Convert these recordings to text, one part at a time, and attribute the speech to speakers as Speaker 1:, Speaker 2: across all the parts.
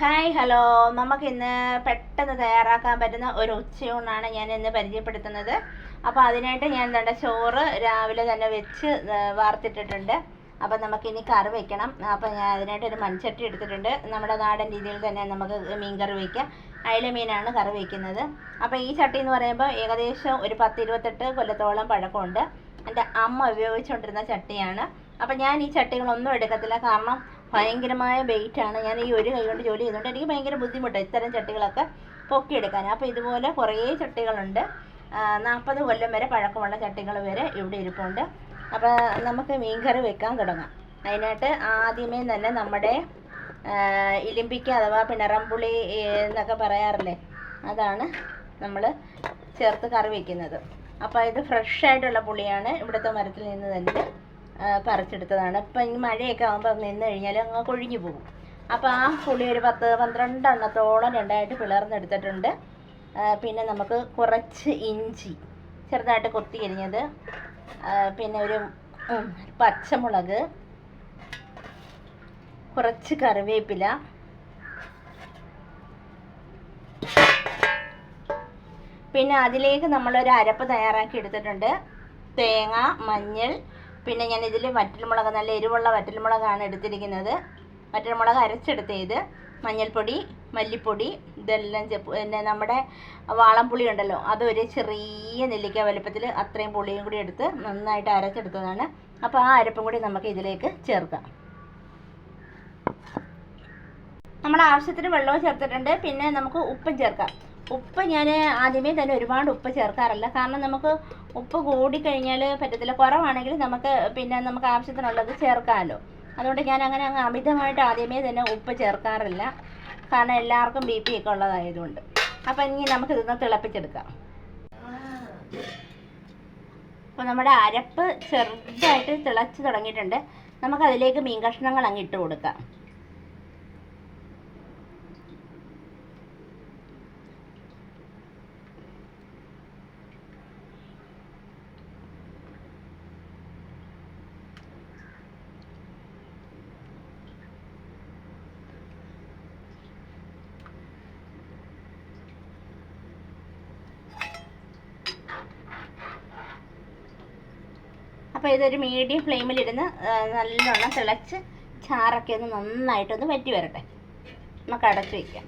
Speaker 1: Hi hello. നമുക്ക് ഇന്ന് പെട്ടെന്ന് തയ്യാറാക്കാൻ പറ്റുന്ന ഒരു ഉച്ചയൂണാണ് ഞാൻ ഇന്ന് പരിചയപ്പെടുത്തുന്നത്. അപ്പോൾ അതിനായിട്ട് ഞാൻ എന്താ ചോറ് രാവിലെ തന്നെ വെച്ച് വാർത്തിട്ടിട്ടുണ്ട്. അപ്പോൾ നമുക്കിനി കറി വെക്കണം. അപ്പോൾ ഞാൻ അതിനായിട്ട് ഒരു മൺചട്ടി എടുത്തിട്ടുണ്ട്. നമ്മുടെ നാടൻ രീതിയിൽ തന്നെ നമുക്ക് മീൻ കറി വയ്ക്കാം അയില മീനാണ് കറി വയ്ക്കുന്നത് അപ്പോൾ ഈ ചട്ടി എന്ന് പറയുമ്പോൾ ഏകദേശം ഒരു പത്ത് ഇരുപത്തെട്ട് കൊല്ലത്തോളം പഴക്കമുണ്ട്. എന്റെ അമ്മ ഉപയോഗിച്ചുകൊണ്ടിരുന്ന ചട്ടിയാണ്. അപ്പം ഞാൻ ഈ ചട്ടികളൊന്നും എടുക്കത്തില്ല. കാരണം ഭയങ്കരമായ വെയിറ്റാണ് ഞാൻ ഈ ഒരു കൈ കൊണ്ട് ജോലി ചെയ്തുകൊണ്ട് എനിക്ക് ഭയങ്കര ബുദ്ധിമുട്ടാണ് ഇത്തരം ചട്ടികളൊക്കെ പൊക്കിയെടുക്കാൻ. അപ്പോൾ ഇതുപോലെ കുറേ ചട്ടികളുണ്ട്. നാൽപ്പത് കൊല്ലം വരെ പഴക്കമുള്ള ചട്ടികൾ വരെ ഇവിടെ ഇരിപ്പുണ്ട്. അപ്പോൾ നമുക്ക് മീൻകറി വെക്കാൻ തുടങ്ങാം. അതിനായിട്ട് ആദ്യമേ തന്നെ നമ്മുടെ ഇലിമ്പിക്ക അഥവാ പിണറമ്പുളി എന്നൊക്കെ പറയാറില്ലേ? അതാണ് നമ്മൾ ചേർത്ത് കറി വെക്കുന്നത്. അപ്പോൾ ഇത് ഫ്രഷ് ആയിട്ടുള്ള പുളിയാണ് ഇവിടുത്തെ മരത്തിൽ നിന്ന് തന്നെ പറിച്ചെടുത്തതാണ്. ഇപ്പം ഇനി മഴയൊക്കെ ആകുമ്പോൾ നിന്ന് കഴിഞ്ഞാൽ അങ്ങ് കൊഴിഞ്ഞു പോകും. അപ്പോൾ ആ പുളി ഒരു പത്ത് പന്ത്രണ്ട് എണ്ണത്തോളം രണ്ടായിട്ട് പിളർന്നെടുത്തിട്ടുണ്ട്. പിന്നെ നമുക്ക് കുറച്ച് ഇഞ്ചി ചെറുതായിട്ട് കൊത്തി അരിഞ്ഞത്. ആ, പിന്നെ ഒരു പച്ചമുളക് കുറച്ച് കറിവേപ്പില പിന്നെ അതിലേക്ക് നമ്മളൊരു അരപ്പ് തയ്യാറാക്കി എടുത്തിട്ടുണ്ട്. തേങ്ങ മഞ്ഞൾ പിന്നെ ഞാൻ ഇതിൽ വറ്റൽമുളക് നല്ല എരിവുള്ള വറ്റൽമുളകാണ് എടുത്തിരിക്കുന്നത്. വറ്റൽമുളക് അരച്ചെടുത്ത ഇത് മഞ്ഞൾപ്പൊടി മല്ലിപ്പൊടി ഇതെല്ലാം പിന്നെ നമ്മുടെ വാളംപുളി ഉണ്ടല്ലോ അതൊരു ചെറിയ നെല്ലിക്ക വലുപ്പത്തിൽ അത്രയും പുളിയും കൂടി എടുത്ത് നന്നായിട്ട് അരച്ചെടുത്തതാണ്. അപ്പോൾ ആ അരപ്പും കൂടി നമുക്ക് ഇതിലേക്ക് ചേർക്കാം. നമ്മൾ ആവശ്യത്തിന് വെള്ളവും ചേർത്തിട്ടുണ്ട്. പിന്നെ നമുക്ക് ഉപ്പും ചേർക്കാം. ഉപ്പ് ഞാൻ ആദ്യമേ തന്നെ ഒരുപാട് ഉപ്പ് ചേർക്കാറില്ല. കാരണം നമുക്ക് ഉപ്പ് കൂടിക്കഴിഞ്ഞാൽ പറ്റത്തില്ല. കുറവാണെങ്കിൽ നമുക്ക് പിന്നെ നമുക്ക് ആവശ്യത്തിനുള്ളത് ചേർക്കാമല്ലോ അതുകൊണ്ട് ഞാൻ അങ്ങനെ അങ്ങ് അമിതമായിട്ട് ആദ്യമേ തന്നെ ഉപ്പ് ചേർക്കാറില്ല. കാരണം എല്ലാവർക്കും ബി പി ഒക്കെ ഉള്ളതായതുകൊണ്ട്. അപ്പം ഇനി നമുക്ക് ഇതൊന്ന് തിളപ്പിച്ചെടുക്കാം. അപ്പോൾ നമ്മുടെ അരപ്പ് ചെറുതായിട്ട് തിളച്ച് തുടങ്ങിയിട്ടുണ്ട്. നമുക്കതിലേക്ക് മീൻ കഷ്ണങ്ങൾ അങ്ങ് ഇട്ട് കൊടുക്കാം. അപ്പോൾ ഇതൊരു മീഡിയം ഫ്ലെയിമിലിരുന്ന് നല്ലോണം തിളച്ച് ചാറൊക്കെ ഒന്ന് നന്നായിട്ടൊന്ന് വറ്റി വരട്ടെ. നമുക്ക് അടച്ചു വയ്ക്കാം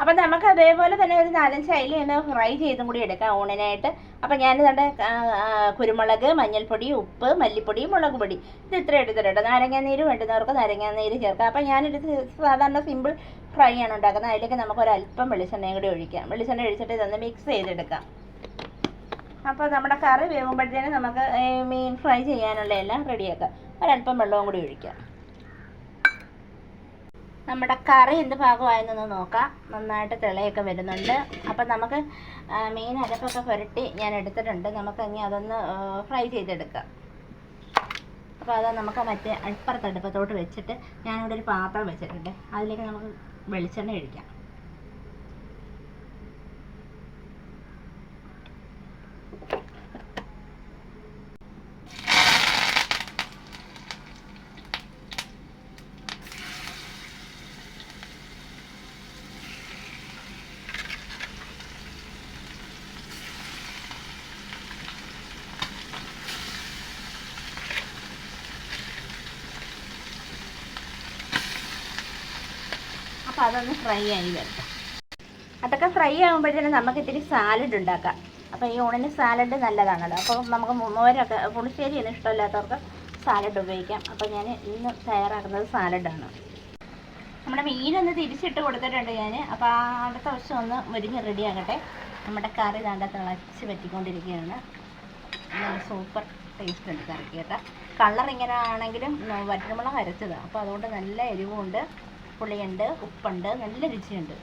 Speaker 1: അപ്പം നമുക്ക് അതേപോലെ തന്നെ ഒരു നാലഞ്ച് അയില ഒന്ന് ഫ്രൈ ചെയ്തും കൂടി എടുക്കാം ഊണിനായിട്ട് അപ്പം ഞാൻ നമ്മുടെ കുരുമുളക് മഞ്ഞൾപ്പൊടി ഉപ്പ് മല്ലിപ്പൊടി മുളക് പൊടി. ഇത് ഇത്ര എടുത്തിട്ടുണ്ട് നാരങ്ങാനീര് വേണ്ടുന്നവർക്ക് നാരങ്ങാനീര് ചേർക്കാം. അപ്പം ഞാനിത് സാധാരണ സിമ്പിൾ ഫ്രൈ ആണ് ഉണ്ടാക്കുന്നത്. അതിലേക്ക് നമുക്ക് ഒരല്പം വെളിച്ചെണ്ണയും കൂടി ഒഴിക്കാം. വെളിച്ചെണ്ണ ഒഴിച്ചിട്ട് ഇതൊന്ന് മിക്സ് ചെയ്തെടുക്കാം. അപ്പോൾ നമ്മുടെ കറി വേവുമ്പോഴത്തേനും നമുക്ക് മീൻ ഫ്രൈ ചെയ്യാനുള്ള എല്ലാം റെഡിയാക്കാം. ഒരല്പം വെള്ളവും കൂടി ഒഴിക്കാം. നമ്മുടെ കറി എന്ത് ഭാഗമായെന്നൊന്ന് നോക്കാം. നന്നായിട്ട് തിളയൊക്കെ വരുന്നുണ്ട്. അപ്പം നമുക്ക് മീൻ അരപ്പൊക്കെ പുരട്ടി ഞാൻ എടുത്തിട്ടുണ്ട്. നമുക്ക് ഇനി അതൊന്ന് ഫ്രൈ ചെയ്തെടുക്കാം. അപ്പോൾ അത് നമുക്ക് മറ്റേ അപ്പുറത്ത് അടുപ്പത്തോട്ട് വെച്ചിട്ട് ഞാനിവിടെ ഒരു പാത്രം വെച്ചിട്ടുണ്ട്. അതിലേക്ക് നമുക്ക് വെളിച്ചെണ്ണ ഒഴിക്കാം. അപ്പോൾ അതൊന്ന് ഫ്രൈ ആയി വരട്ടെ. അതൊക്കെ ഫ്രൈ ആകുമ്പോഴത്തേനും നമുക്ക് ഇത്തിരി സാലഡ് ഉണ്ടാക്കാം. അപ്പോൾ ഈ ഊണിന് സാലഡ് നല്ലതാണല്ലോ. അപ്പോൾ നമുക്ക് മോരൊക്കെ പുളിശ്ശേരി ഒന്നും ഇഷ്ടമില്ലാത്തവർക്ക് സാലഡ് ഉപയോഗിക്കാം. അപ്പോൾ ഞാൻ ഇന്ന് തയ്യാറാക്കുന്നത് സാലഡാണ് നമ്മുടെ മീനൊന്ന് തിരിച്ചിട്ട് കൊടുത്തിട്ടുണ്ട് ഞാൻ അപ്പോൾ അടുത്ത വശം ഒന്ന് മുരിഞ്ഞ് റെഡി ആകട്ടെ. നമ്മുടെ കറി നല്ല തിളച്ച് പറ്റിക്കൊണ്ടിരിക്കുകയാണ് സൂപ്പർ ടേസ്റ്റ് ഉണ്ട് കറിക്ക് കേട്ടോ. കളർ ഇങ്ങനെ ആണെങ്കിലും വറ്റൽമുളക് അരച്ചതാണ് അപ്പോൾ അതുകൊണ്ട് നല്ല എരിവുണ്ട്. പുളിയുണ്ട് ഉപ്പുണ്ട് നല്ല രുചിയുണ്ട്.